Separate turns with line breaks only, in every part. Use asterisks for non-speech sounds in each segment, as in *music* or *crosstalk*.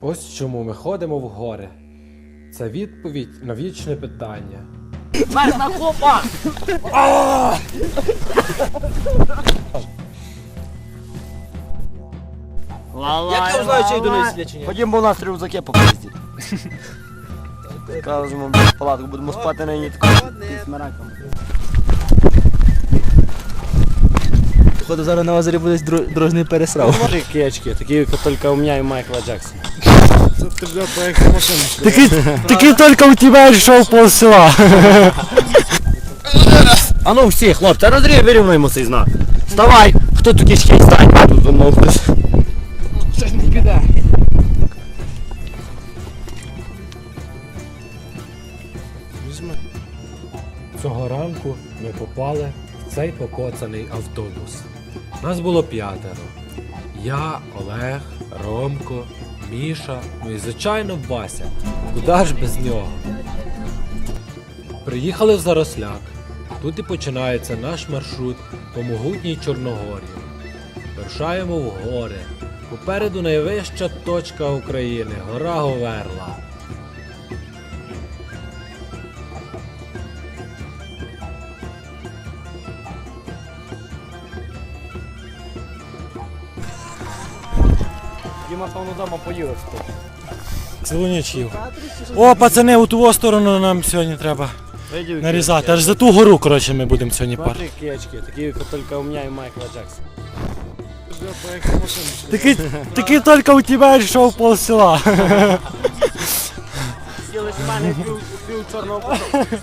Ось чому ми ходимо в гори. Це відповідь на вічне питання.
Верна хлопа!
Як я знаю, чи йду на свячення?
Ходім, бо у нас рюкзаки попиздіть. *laughs* Кажемо, палатку будемо спати на ній такою смараком.
Походу зараз на озері буде дро- пересрав.
Такі очки, такі, як тільки у мене і Майкла Джексона.
Такий, такий тільки у тебе йшов пол села.
А ну всі, хлопці, розрій, вирівнуємо цей знак. Вставай! Хто тут кишки стань? Тут за мною хтось.
Цього ранку ми попали в цей покоцаний автобус. Нас було п'ятеро. Я, Олег, Ромко, Міша, ну і звичайно Вася. Куда ж без нього? Приїхали в Заросляк. Тут і починається наш маршрут по могутній Чорногорії. Вирушаємо в гори. Попереду найвища точка України гора Говерла.
Діма, певно, вдома поїв.
Цілу ніч їв. О, пацани, у ту сторону нам сьогодні треба нарізати. Аж за ту гору, коротше, ми будемо сьогодні пар.
Смотри, які очки, такі, як тільки у мене і Майкла Джексона.
Такий, такий тільки у тебе йшов пол села.
Сіли з мене пів, пів чорного потоку.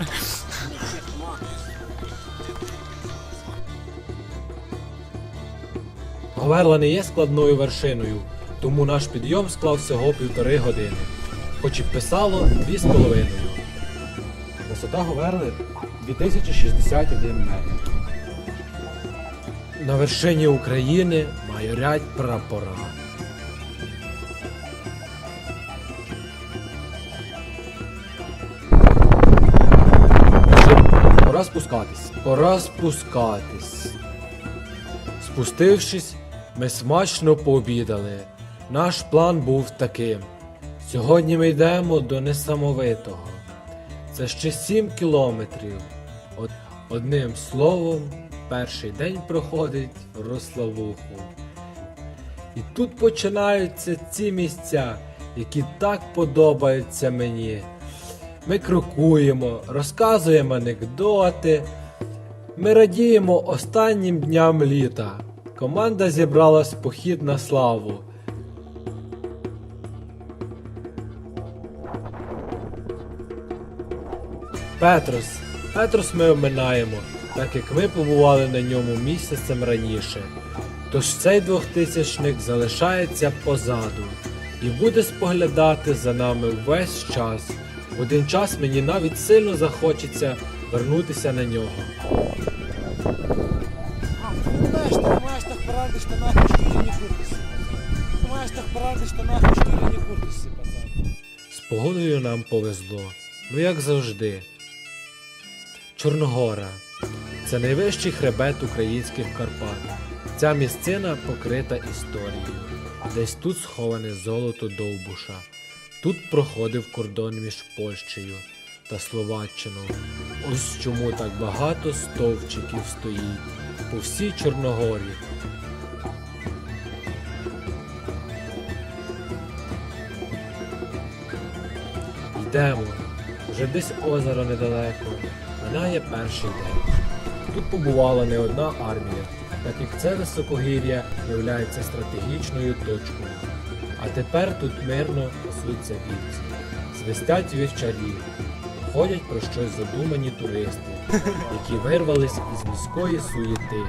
Говерла не є складною вершиною, тому наш підйом склав всього півтори години. Хоч і писало дві з половиною. Висота Говерли 2061 метр. На вершині України майорять прапора. Пора спускатись. Пора спускатись. Спустившись, ми смачно пообідали. Наш план був таким. Сьогодні ми йдемо до несамовитого. Це ще сім кілометрів. Од- Одним словом, перший день проходить Рославуху. І тут починаються ці місця, які так подобаються мені. Ми крокуємо, розказуємо анекдоти. Ми радіємо останнім дням літа. Команда зібралась похід на славу. Петрос. Петрос ми оминаємо, так як ми побували на ньому місяцем раніше. Тож цей двохтисячник залишається позаду і буде споглядати за нами весь час. В один час мені навіть сильно захочеться вернутися на нього.
Знаешь, ты понимаешь, так правда, что. Понимаешь.
З погодою нам повезло, ну як завжди. Чорногора це найвищий хребет українських Карпат. Ця місцина покрита історією. Десь тут сховане золото Довбуша. Тут проходив кордон між Польщею та Словаччиною. Ось чому так багато стовпчиків стоїть по всій Чорногорі. Йдемо. Вже десь озеро недалеко. Минає перший день. Тут побувала не одна армія, так як це високогір'я є стратегічною точкою. А тепер тут мирно пасуться вівці, свистять вівчарі, ходять про щось задумані туристи, які вирвались із міської суєти.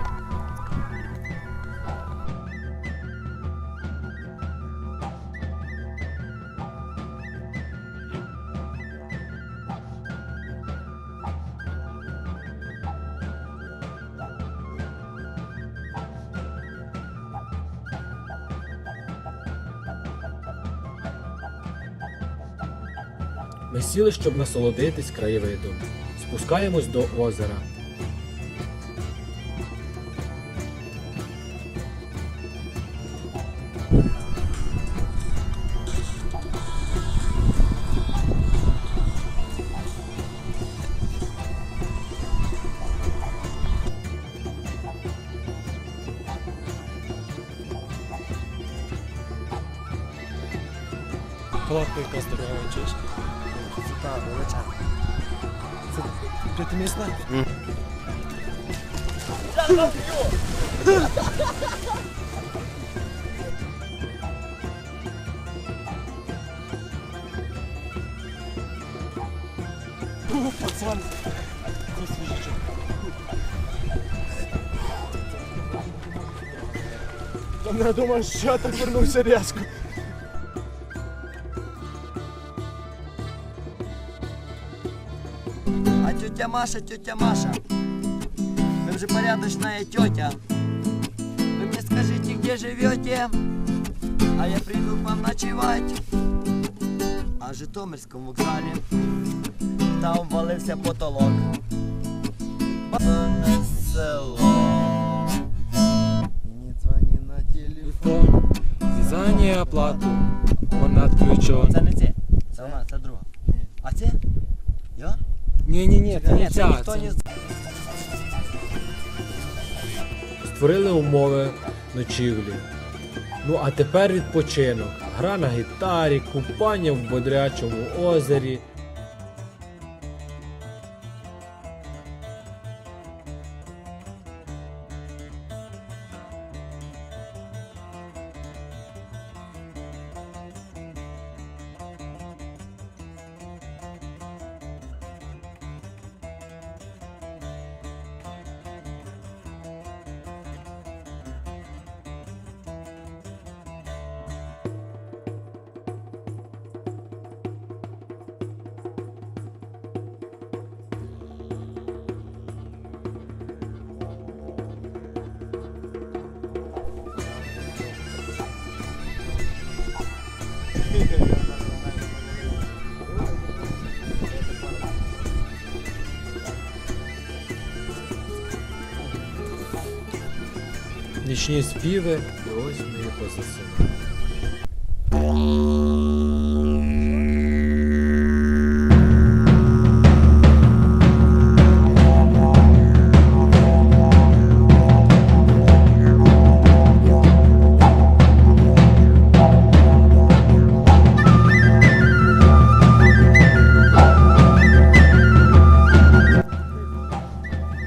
Ми сіли, щоб насолодитись краєвидом. Спускаємось до озера.
О, Пацан, це свіжичок. Там я думаю, що я так вернувся різко.
А тетя Маша, тетя Маша, вы же порядочная тетя. Вы мне скажите, где живете, а я приду к вам ночевать. А в Житомирському вокзалі там валився потолок. Пане село. Не дзвони на телефон.
В'язання оплату. Вона включена.
Це не це. Це вона, це друга. А це? Я?
Ні, ні, ні, це
Ні,
не
це
ця.
ніхто
це-
не
Створили умови ночівлі. Ну а тепер відпочинок. Гра на гітарі, купання в бодрячому озері. Нічні співи, і ось ми і позасинаємо.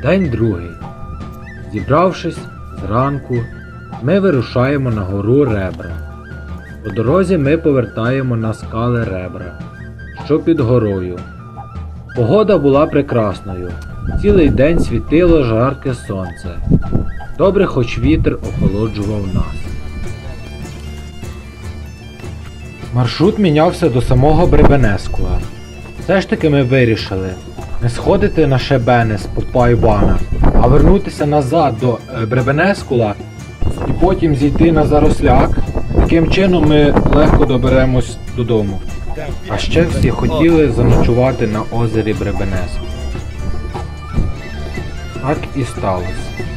День другий. Зібравшись зранку, ми вирушаємо на гору Ребра. По дорозі ми повертаємо на скали Ребра, що під горою. Погода була прекрасною. Цілий день світило жарке сонце. Добре, хоч вітер охолоджував нас. Маршрут мінявся до самого Бребенескула. Все ж таки ми вирішили не сходити на Шебенес Попа Івана, а вернутися назад до е, Бребенескула і потім зійти на Заросляк. Таким чином ми легко доберемось додому. А ще всі хотіли заночувати на озері Бребенеск. Так і сталося.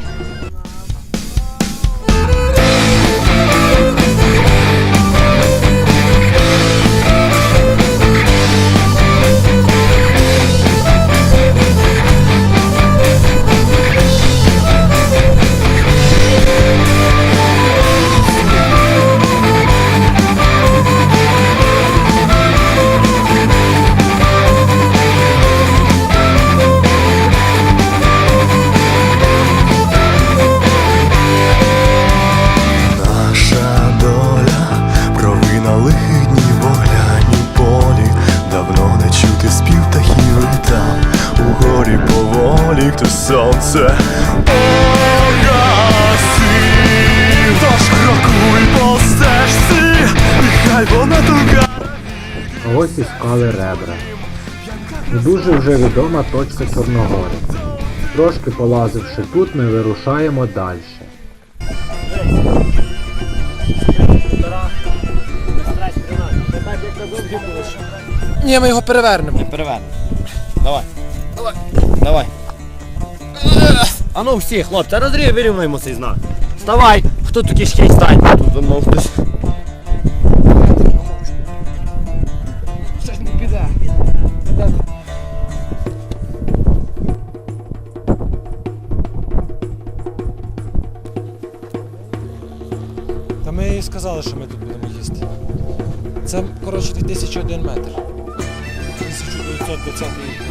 Дуже вже відома точка Чорногори. Трошки полазивши тут, ми вирушаємо далі.
Ні, ми його перевернемо.
Не перевернемо. Давай. Давай. Давай. А ну всі, хлопці, розрій, вирівнуємо цей знак. Вставай! Хто тут кишки стань? Тут замов хтось.
Сказали, що ми тут будемо їсти.
Це, коротше, 2001 метр. 1920 рік.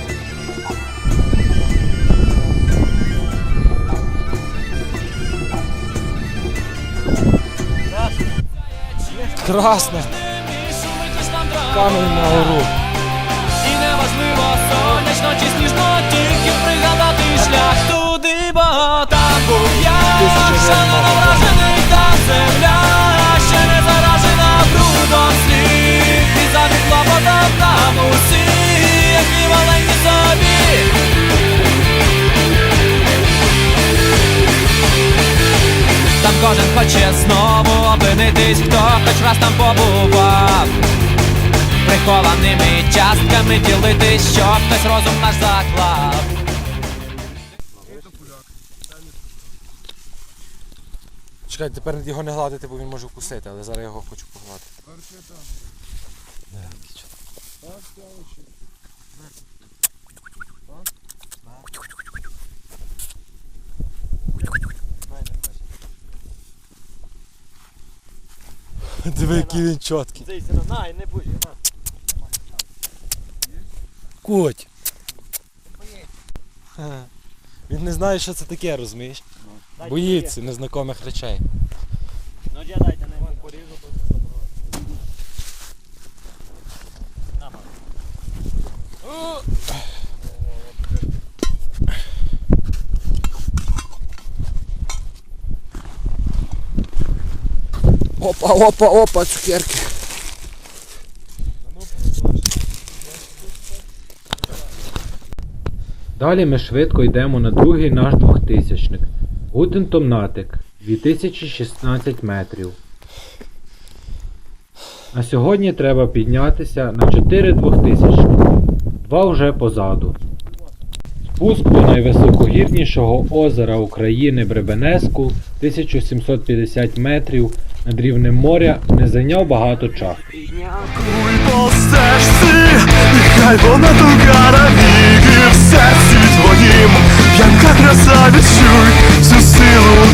Красне. Камінь на гору.
І неважливо сонячно чи сніжно, тільки пригадати шлях туди, бо там був я, хоче знову опинитись, хто хоч раз там побував прихованими частками ділитись, що хтось розум наш заклав.
Чекай, тепер його не гладити, бо він може вкусити, але зараз я його хочу погладити. *laughs* Диви, який він чіткий.
Цей на, і не будь, на.
Коть. Він не знає, що це таке, розумієш? Боїться незнайомих речей.
Ну, я дайте, не вам поріжу, бо На, мама.
Опа, опа, опа, цукерки.
Далі ми швидко йдемо на другий наш двохтисячник. Гутентомнатик 2016 метрів. На сьогодні треба піднятися на 4 двохтисячники. Два вже позаду. Спуск до найвисокогірнішого озера України Бребенеску 1750 метрів над рівнем моря не зайняв багато часу.
Стежці, вона туга навіки в серці твоїм, п'янка краса відчуй всю силу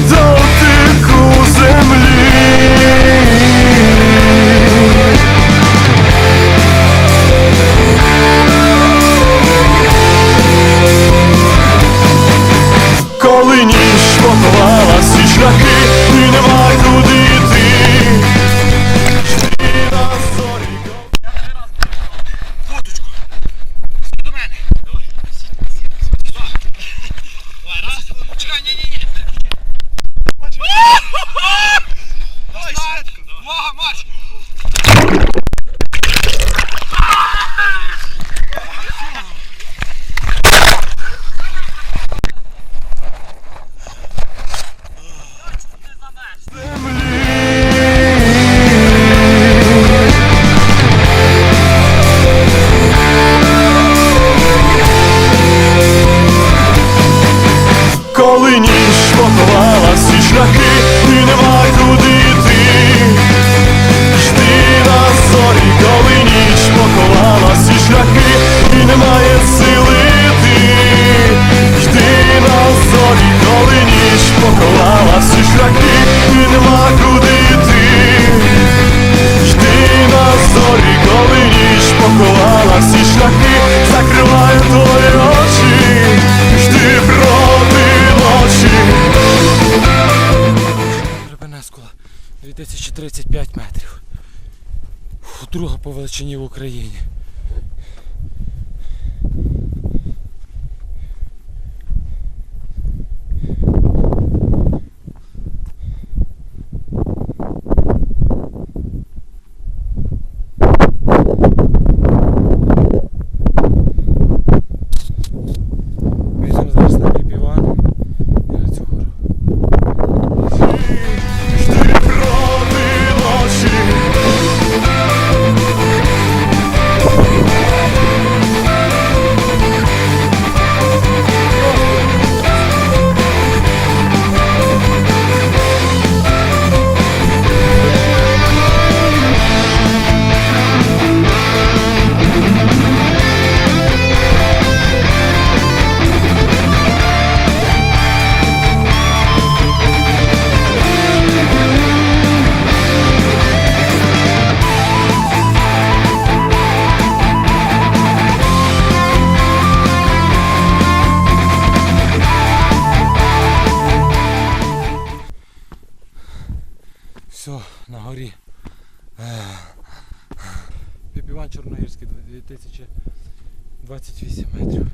Піпіван Чорногірський 2028 метрів.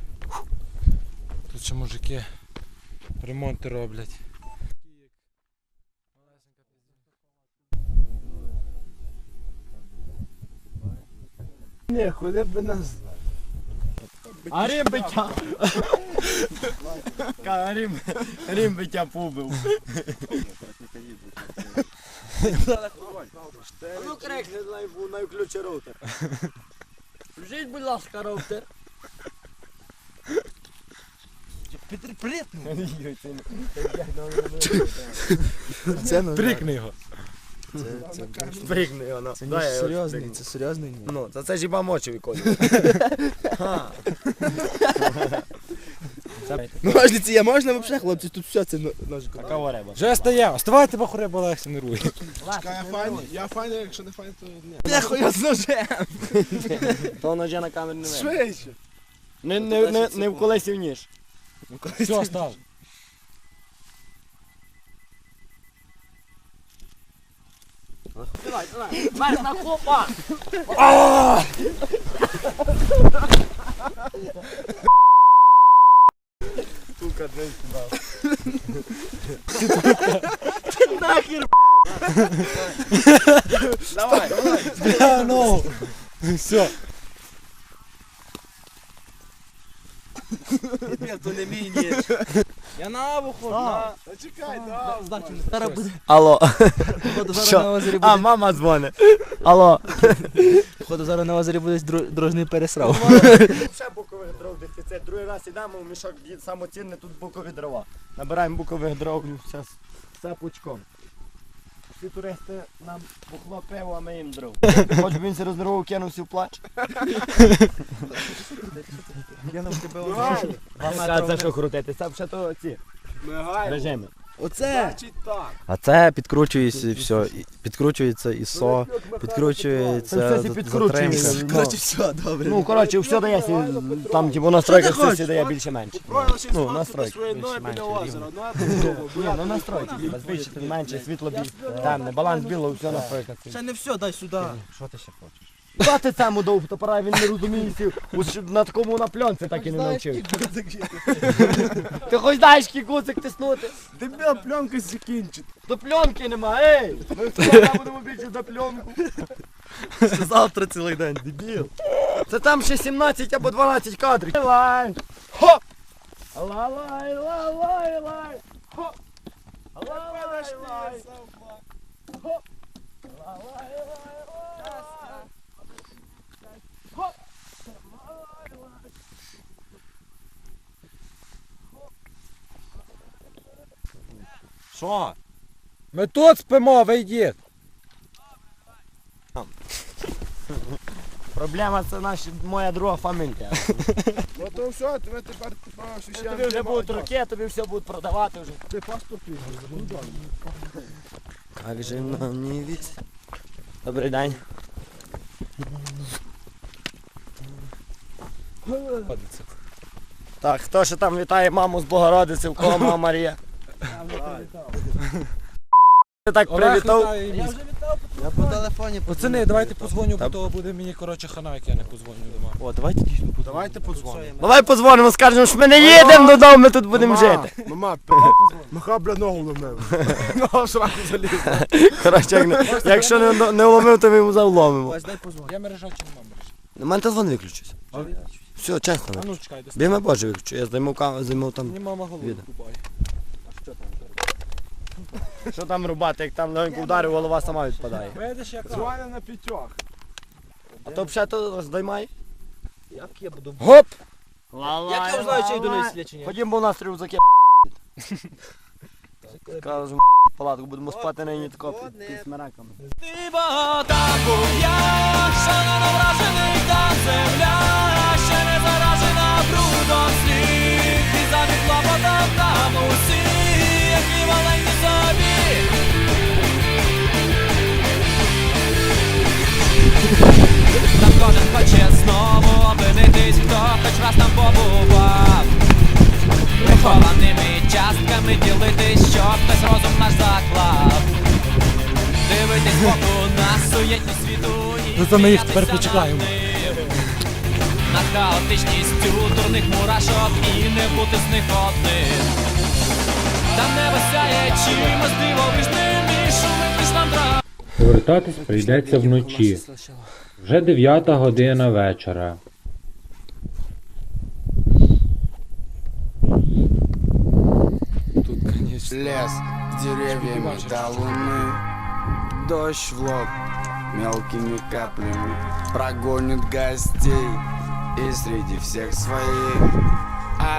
Тут ще мужики ремонти роблять.
Ні, хули б нас.
А рим биття. *laughs* Ка, Рим, рим биття побив. *laughs* Ну крекне, на ключі роутер. *laughs* Вжіть, будь ласка, роутер.
Привіт! *laughs*
Це
ну.
Прикни його.
Це, це,
Пригни його, ну.
це
Дай я його
серйозний, це серйозний ні.
Ну, та це ж іба мочі виконує. *laughs*
Ножниці є, можна взагалі, хлопці, тут все це ножик.
Така вареба.
Вже стає, оставайте бахуре, бо Олексій не рує.
Я файний, я файний, якщо не файний, то ні. Нехуй я з ножем!
То ножа на камері не видно.
Швидше!
Не, не, не, не в колесі в ніж.
Все, став.
Марк на хлопа! Сука, не сюди. Давай, давай.
Бля, ну. Все.
Ні, то не мій ніж. Я на авуху, на... Чекай, да. Здачу не Зараз буде,
Алло.
походу зараз
Що?
на озері
А,
буде,
мама дзвонить. Алло.
походу зараз на озері буде дру- дружний пересрав.
Ще букових дров дефіцит. Другий раз йдемо, в мішок самоцінне, тут букові дрова. Набираємо букових дров, ну все, все пучком. Всі туристи нам бухло пиво, а ми їм дров. Хоч би він се роздорував, кинувся в плач.
Кинув тебе
А це що крутити? Це все то ці режими.
Оце!
А це підкручується і все. Підкручується ІСО, підкручується
Це підкручується.
Коротше, все, добре.
Ну, коротше, все дає, там типу настройка все дає більше-менше. Ну, настройки. Більше-менше. *laughs* Ні, ну настройки, збільшити менше, світло більше, темне, баланс білого, все настройка.
Ще не все, дай сюди.
Що ти ще хочеш?
Та ти цьому дав фотоапарат, він не розуміє, сі- ось на такому на пленці так і не навчив. Ти хоч знаєш, який куцик тиснути?
Дебіл, пленка закінчить.
До пленки нема, ей! Ми вчора будемо більше за пленку.
Завтра цілий день, дебіл.
Це там ще 17 або 12 кадрів. Лай! Хоп! Лай, лай, лай, лай! Хоп! Лай, лай, лай! Хоп! Лай, лай, лай, лай! Хоп! Лай, лай!
Що? Ми тут спимо, вийдіть.
Проблема це наша моя друга фамілія. *laughs*
Ну то все, тебе тепер типа
Тобі вже будуть руки, тобі все будуть продавати вже.
Ти паспорт візьмеш,
Як же нам не від... Добрий день. Так, хто ще там вітає маму з Богородиці, в кого мама Марія? Ти так привітав.
Я по телефоні
Пацани, давайте позвоню, бо того буде мені, коротше, хана, як я не позвоню дома.
О, давайте дійсно
Давайте подзвонимо.
Давай подзвонимо, скажемо, що ми не їдемо додому, ми тут будемо жити.
Мама, маха, бля, ногу ломив. *laughs* Ногу сраку заліз.
Коротше, якщо не, не вломив, то ми йому завломимо.
Вась, дай позвоню.
Я мережа чи нема мережі?
У мене телефон виключився. Все, чесно.
А ну чекай.
Біме Боже виключу, я займу там.
Мені мама голову купає.
Що там рубати, як там легенько вдарив, голова сама відпадає.
Видиш, як
Дзвоня на п'ятьох.
А то взагалі то здоймай.
Як я буду?
Гоп!
Як я знаю, чи йду на слідчення?
Ходім, бо у нас рюкзаки. Кажемо, палатку будемо спати нині тако під, смираками.
Ти багата я шалено вражений та земля, ще не заражена брудом слід, і заміт клопотом нам усі, собі. Там кожен хоче знову опинитись, хто хоч раз там побував. Частками ділитись, що хтось розум наш заклав. Диви боку на суєтні світу і
Ну, то ми їх тепер почекаємо.
над ним. Дурних мурашок і не бути з них одним. Там небо сяє чимось дивовижним і шумить між.
Повертатись прийдеться вночі. Вже дев'ята година вечора.
Тут, конечно.
Лес с деревьями до луны Дождь в лоб мелкими каплями Прогонит гостей И среди всех своих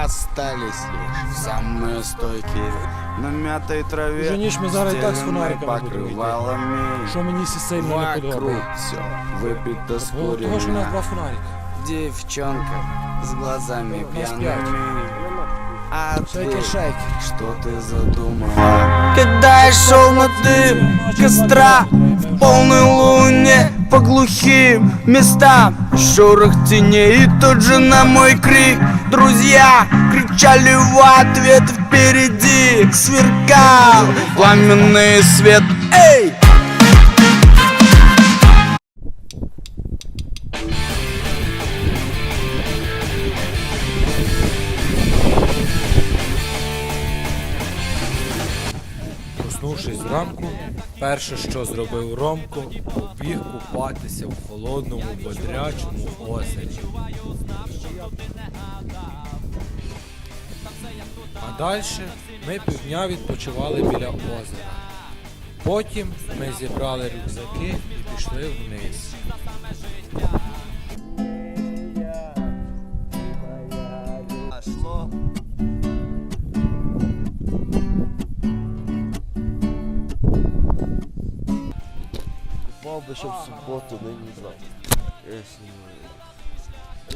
Остались лишь самые стойкие На мятой траве
Женіш, ми зараз і так з
стеляной
фонариками будемо йти.
покрывалами
Що мені сі сильно не
Вокруг
подобається.
все выпито
Бо Того, що у нас
скурено
два фонарика.
Девчонка с глазами
Тут нас
пьяными А ты
Шейки, шейки.
что ты задумала? Когда я шел на дым костра В полной луне по глухим местам. Шорох теней и тут же на мой крик. Друзья кричали в ответ впереди Сверкал пламенный свет Эй!
Проснувшись перше, що зробив Ромко, побіг купатися в холодному бодрячому озері. А далі ми півдня відпочивали біля озера. Потім ми зібрали рюкзаки і пішли вниз.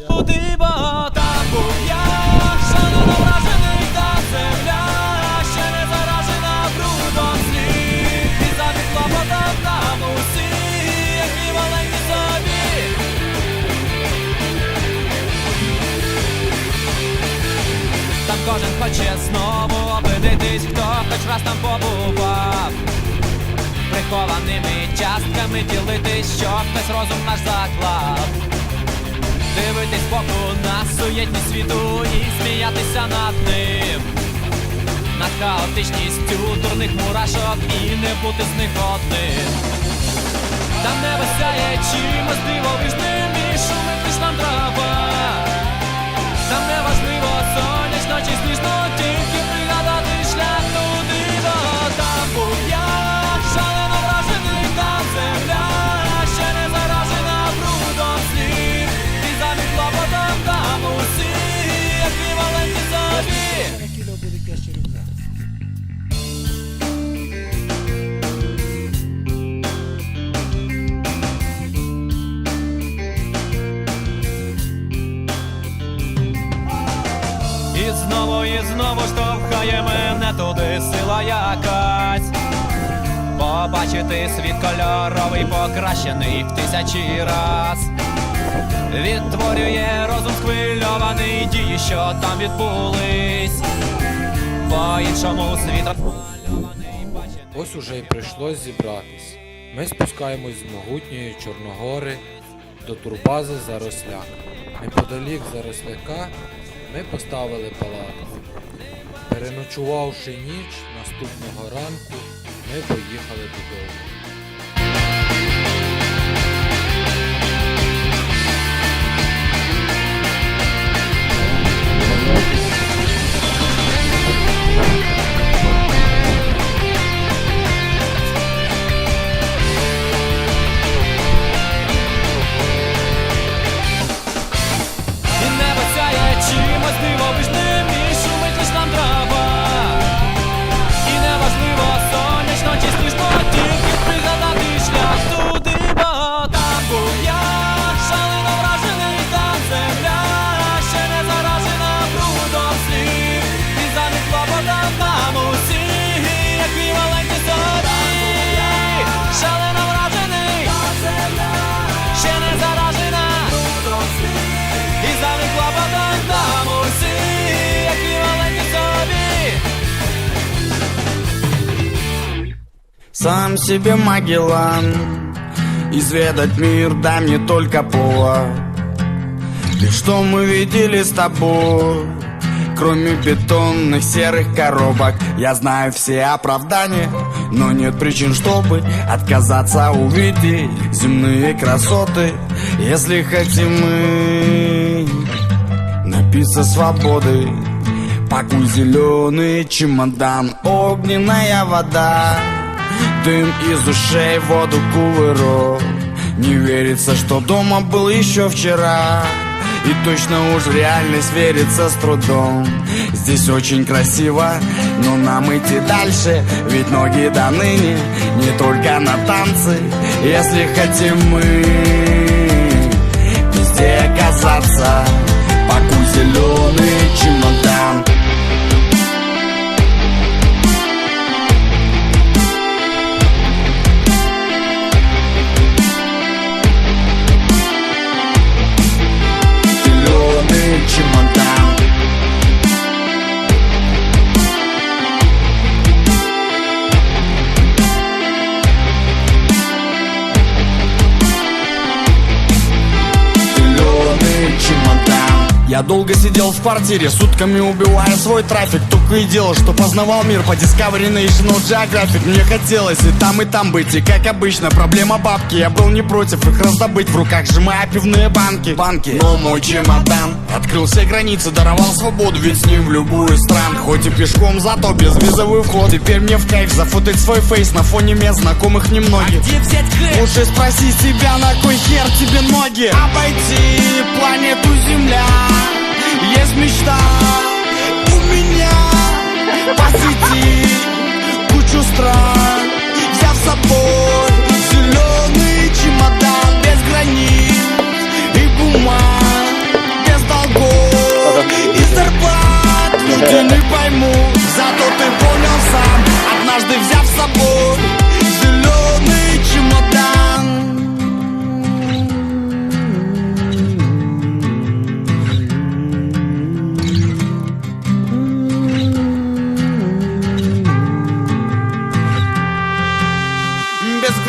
Туди, бо там був я, частками ділитись, що хтось розум наш заклав. Дивитись боку на суєтні світу і сміятися над ним. Над хаотичністю дурних мурашок і не бути з них одним. Там небо сяє чимось дивовижним і шумить між нам трава. Там не важливо сонячно чи сніжно, тільки покращений в тисячі раз. Відтворює розум схвильований дії, що там відбулись. По-іншому світ розмальований, бачений.
Ось уже й прийшлось зібратись. Ми спускаємось з могутньої Чорногори до турбази Заросляк. Неподалік Заросляка ми поставили палатку. Переночувавши ніч, наступного ранку ми поїхали додому.
Сам себе Магеллан. Изведать мир дай мне только повод Ведь что мы видели с тобой? Кроме бетонных серых коробок. Я знаю все оправдания Но нет причин, чтобы отказаться увидеть Земные красоты. Если хотим мы Напиться свободы Пакуй зеленый чемодан Огненная вода Дым из ушей, воду кувырок. Не верится, что дома был еще вчера. И точно уж в реальность верится с трудом. Здесь очень красиво, но нам идти дальше. Ведь ноги до ныне не только на танцы. Если хотим мы везде оказаться Пакуй зеленый чемодан я долго сидел в квартире, сутками убивая свой трафик Только и делал, что познавал мир по Discovery National Geographic Мне хотелось и там, и там быть, и как обычно Проблема бабки, я был не против их раздобыть. В руках сжимая пивные банки, банки. Но мой чемодан открыл все границы, даровал свободу. Ведь с ним в любую стран, хоть и пешком, зато без визовый вход. Теперь мне в кайф зафотать свой фейс на фоне мест знакомых немногих.
Где взять кэш?
Лучше спроси себя, на кой хер тебе ноги? Обойти планету Земля. Есть мечта світі кучу страх взяв с собой зеленый чемодан без границ и бумаг, без долгов. И зарплат люди не поймут, зато ты понял сам, однажды взяв с собой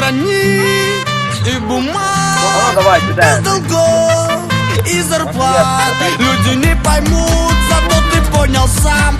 Без и бумаг Без долгов и зарплат. Люди не поймут, зато ты понял сам